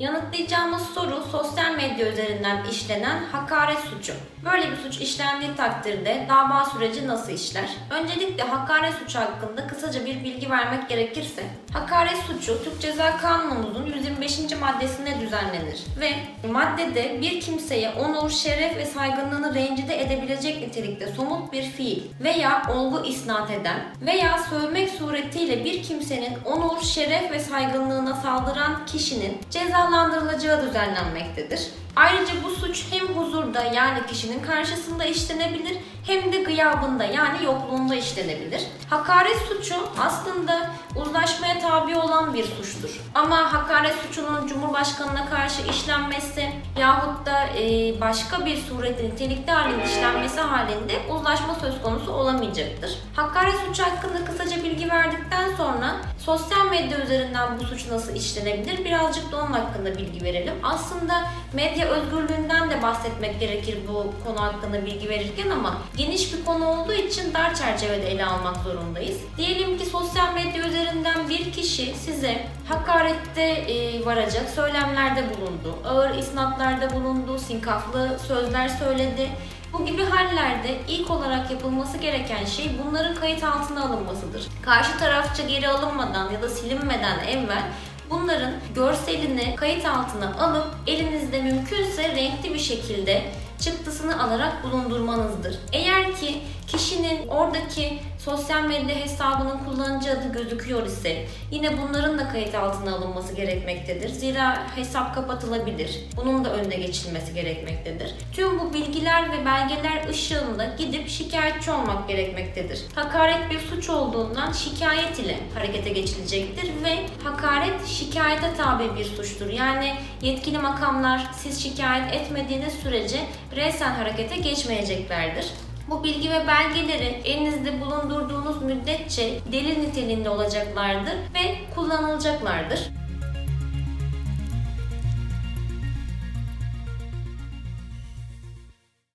Yanıtlayacağımız soru sosyal medya üzerinden işlenen hakaret suçu. Böyle bir suç işlendiği takdirde dava süreci nasıl işler? Öncelikle hakaret suçu hakkında kısaca bir bilgi vermek gerekirse, hakaret suçu Türk Ceza Kanunumuzun 125. maddesinde düzenlenir ve maddede bir kimseye onur, şeref ve saygınlığını rencide edebilecek nitelikte somut bir fiil veya olgu isnat eden veya sövmek suretiyle bir kimsenin onur, şeref ve saygınlığına saldıran kişinin cezalandırılacağı düzenlenmektedir. Ayrıca bu suç hem huzurda yani kişinin karşısında işlenebilir hem de gıyabında yani yokluğunda işlenebilir. Hakaret suçu aslında olan bir suçtur. Ama hakaret suçunun Cumhurbaşkanına karşı işlenmesi yahut da e, başka bir surette nitelikli halinde işlenmesi halinde uzlaşma söz konusu olamayacaktır. Hakaret suçu hakkında kısaca bilgi verdikten sonra sosyal medya üzerinden bu suç nasıl işlenebilir birazcık da onun hakkında bilgi verelim. Aslında medya özgürlüğünden bahsetmek gerekir bu konu hakkında bilgi verirken ama geniş bir konu olduğu için dar çerçevede ele almak zorundayız. Diyelim ki sosyal medya üzerinden bir kişi size hakarette e, varacak söylemlerde bulundu, ağır isnatlarda bulundu, sinkaflı sözler söyledi. Bu gibi hallerde ilk olarak yapılması gereken şey bunların kayıt altına alınmasıdır. Karşı tarafça geri alınmadan ya da silinmeden evvel bunların görselini kayıt altına alıp elinizde mümkünse renkli bir şekilde çıktısını alarak bulundurmanızdır. Eğer ki kişinin oradaki sosyal medya hesabının kullanıcı adı gözüküyor ise yine bunların da kayıt altına alınması gerekmektedir. Zira hesap kapatılabilir. Bunun da önüne geçilmesi gerekmektedir. Tüm bu bilgiler ve belgeler ışığında gidip şikayetçi olmak gerekmektedir. Hakaret bir suç olduğundan şikayet ile harekete geçilecektir ve hakaret şikayete tabi bir suçtur. Yani yetkili makamlar siz şikayet etmediğiniz sürece resen harekete geçmeyeceklerdir. Bu bilgi ve belgeleri elinizde bulundurduğunuz müddetçe delil niteliğinde olacaklardır ve kullanılacaklardır.